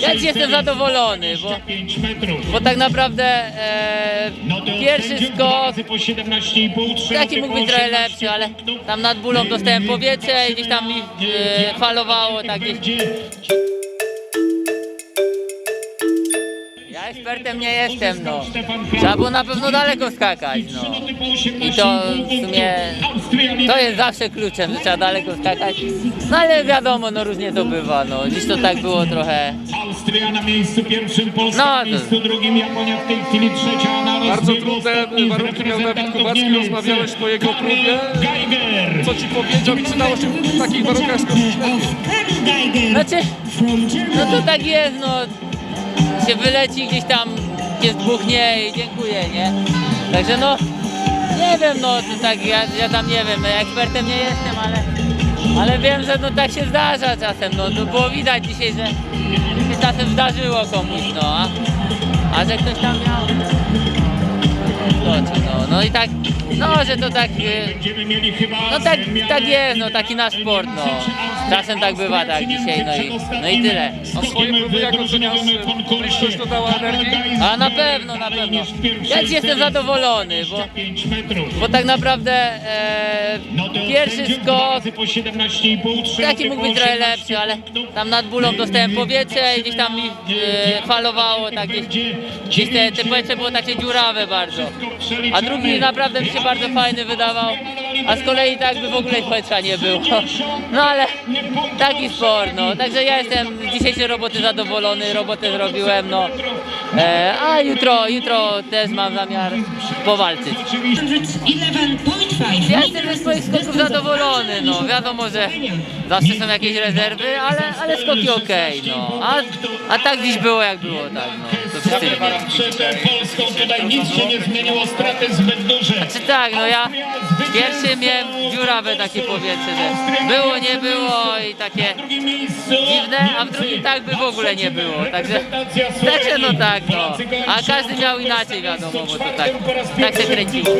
Ja dziś jestem zadowolony, bo, bo tak naprawdę e, pierwszy skok taki mógł być trochę lepszy, ale tam nad bólą dostałem powietrze i gdzieś tam mi e, falowało tak gdzieś. Ja ekspertem nie jestem, no. Trzeba było na pewno daleko skakać, no. I to w sumie to jest zawsze kluczem, że trzeba daleko skakać. No ale wiadomo, no różnie to bywa, no. Dziś to tak było trochę. Austria na miejscu pierwszym, Polska No, na miejscu drugim, Japonia w tej chwili trzecia, na Bardzo trudne warunki miał Dawid Kubacki, rozmawiałeś po jego próbie. Geiger. Co ci powiedział i czy dało się w takich warunkach skoczyć lepiej? Znaczy, no to tak jest, no. Się wyleci gdzieś tam, się zbuchnie i dziękuję, nie? Także no, nie wiem, no to tak, ja, ja tam nie wiem, ekspertem nie jestem, ale, ale wiem, że no tak się zdarza czasem, no to było widać dzisiaj, że się czasem zdarzyło komuś, no, a, a że ktoś tam miał, skoczył, no, no i tak, no, że to tak, y, Będziemy mieli chyba no tak, tak jest, no taki nasz sport, no. Czasem tak bywa tak dzisiaj, no i, no i tyle. A swoje próby jak oceniasz? Publiczność dodała energii? A na pewno, na pewno. Ja dziś jestem zadowolony, bo, 5 metrów. bo tak naprawdę e, No pierwszy skok razy po 17,5, trzy taki mógł być trochę 18 lepszy, ale tam nad bólą dostałem powietrze i gdzieś tam mi e, falowało, tak gdzieś, gdzieś te, te powietrze było takie dziurawe bardzo. A drugi naprawdę mi się bardzo fajny wydawał, a z kolei tak by w ogóle powietrza nie było. No ale taki sport, no. Także ja jestem z dzisiejszej roboty zadowolony, robotę zrobiłem, no. E, a jutro, jutro też mam zamiar powalczyć. 111.5 Ja jestem ze swoich skoków zadowolony, no. Wiadomo, że zawsze są jakieś rezerwy, ale, ale skoki okej, no. A, a tak dziś było jak było, tak, no. To wszyscy. Przed Polską tutaj nic się nie zmieniło, straty zbyt duże. Czy tak, no ja pierwszy miałem dziurawe takie powietrze, że było, nie było i takie dziwne, a w drugim tak by w ogóle nie było, także, także no Słowenii. tak, no. A każdy miał inaczej, wiadomo, bo to tak, tak się kręciło.